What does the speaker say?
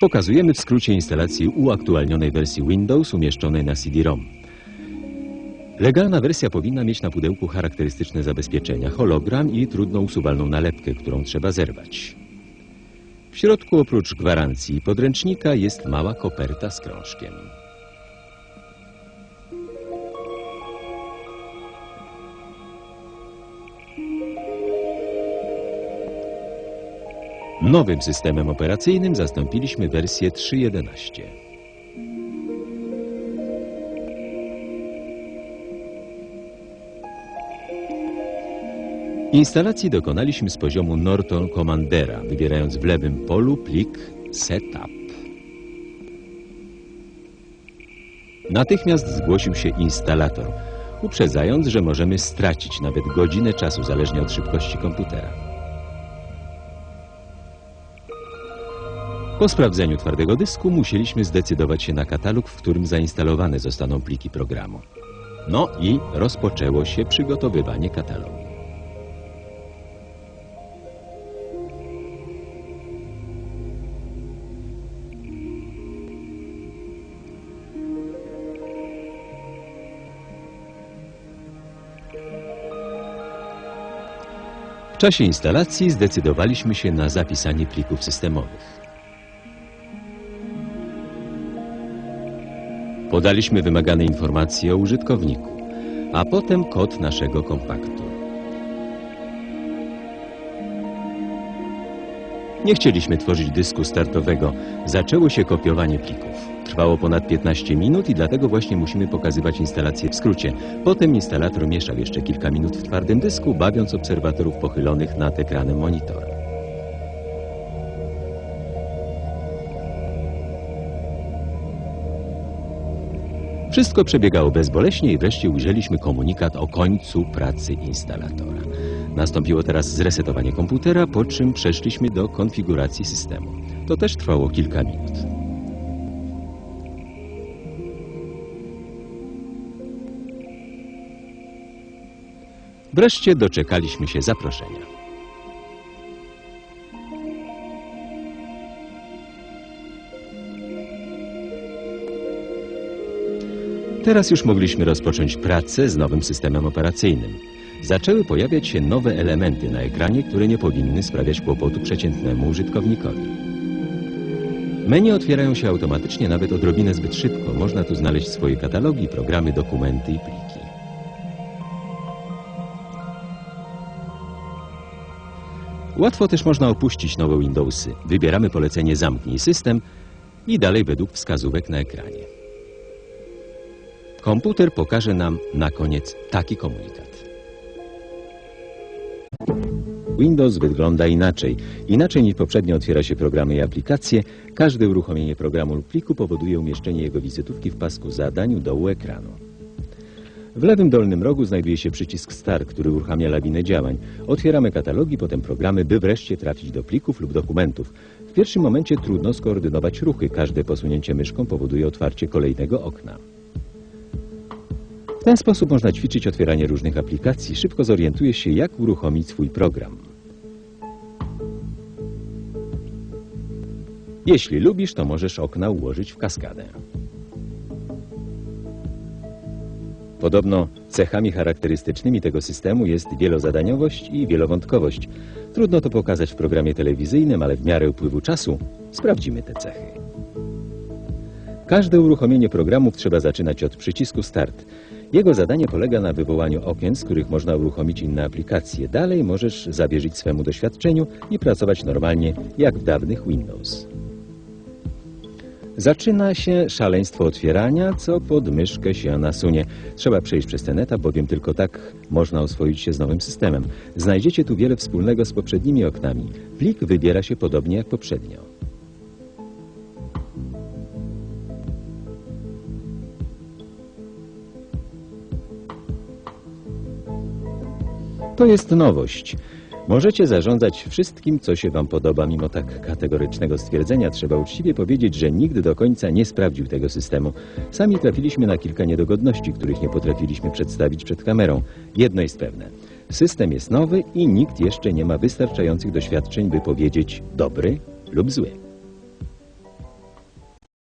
Pokazujemy w skrócie instalację uaktualnionej wersji Windows umieszczonej na CD-ROM. Legalna wersja powinna mieć na pudełku charakterystyczne zabezpieczenia, hologram i trudno usuwalną nalepkę, którą trzeba zerwać. W środku oprócz gwarancji podręcznika jest mała koperta z krążkiem. Nowym systemem operacyjnym zastąpiliśmy wersję 3.11. Instalacji dokonaliśmy z poziomu Norton Commandera, wybierając w lewym polu plik Setup. Natychmiast zgłosił się instalator, uprzedzając, że możemy stracić nawet godzinę czasu zależnie od szybkości komputera. Po sprawdzeniu twardego dysku musieliśmy zdecydować się na katalog, w którym zainstalowane zostaną pliki programu. No i rozpoczęło się przygotowywanie katalogu. W czasie instalacji zdecydowaliśmy się na zapisanie plików systemowych. Podaliśmy wymagane informacje o użytkowniku, a potem kod naszego kompaktu. Nie chcieliśmy tworzyć dysku startowego. Zaczęło się kopiowanie plików. Trwało ponad 15 minut i dlatego właśnie musimy pokazywać instalację w skrócie. Potem instalator mieszał jeszcze kilka minut w twardym dysku, bawiąc obserwatorów pochylonych nad ekranem monitora. Wszystko przebiegało bezboleśnie i wreszcie ujrzeliśmy komunikat o końcu pracy instalatora. Nastąpiło teraz zresetowanie komputera, po czym przeszliśmy do konfiguracji systemu. To też trwało kilka minut. Wreszcie doczekaliśmy się zaproszenia. Teraz już mogliśmy rozpocząć pracę z nowym systemem operacyjnym. Zaczęły pojawiać się nowe elementy na ekranie, które nie powinny sprawiać kłopotu przeciętnemu użytkownikowi. Menu otwierają się automatycznie nawet odrobinę zbyt szybko. Można tu znaleźć swoje katalogi, programy, dokumenty i pliki. Łatwo też można opuścić nowe Windowsy. Wybieramy polecenie Zamknij system i dalej według wskazówek na ekranie. Komputer pokaże nam na koniec taki komunikat. Windows wygląda inaczej. Inaczej niż poprzednio otwiera się programy i aplikacje. Każde uruchomienie programu lub pliku powoduje umieszczenie jego wizytówki w pasku zadań u dołu ekranu. W lewym dolnym rogu znajduje się przycisk Start, który uruchamia lawinę działań. Otwieramy katalogi, potem programy, by wreszcie trafić do plików lub dokumentów. W pierwszym momencie trudno skoordynować ruchy. Każde posunięcie myszką powoduje otwarcie kolejnego okna. W ten sposób można ćwiczyć otwieranie różnych aplikacji. Szybko zorientujesz się, jak uruchomić swój program. Jeśli lubisz, to możesz okna ułożyć w kaskadę. Podobno cechami charakterystycznymi tego systemu jest wielozadaniowość i wielowątkowość. Trudno to pokazać w programie telewizyjnym, ale w miarę upływu czasu sprawdzimy te cechy. Każde uruchomienie programów trzeba zaczynać od przycisku Start. Jego zadanie polega na wywołaniu okien, z których można uruchomić inne aplikacje. Dalej możesz zawierzyć swemu doświadczeniu i pracować normalnie, jak w dawnych Windows. Zaczyna się szaleństwo otwierania, co pod myszkę się nasunie. Trzeba przejść przez ten etap, bowiem tylko tak można oswoić się z nowym systemem. Znajdziecie tu wiele wspólnego z poprzednimi oknami. Plik wybiera się podobnie jak poprzednio. To jest nowość. Możecie zarządzać wszystkim, co się Wam podoba. Mimo tak kategorycznego stwierdzenia trzeba uczciwie powiedzieć, że nikt do końca nie sprawdził tego systemu. Sami trafiliśmy na kilka niedogodności, których nie potrafiliśmy przedstawić przed kamerą. Jedno jest pewne. System jest nowy i nikt jeszcze nie ma wystarczających doświadczeń, by powiedzieć dobry lub zły.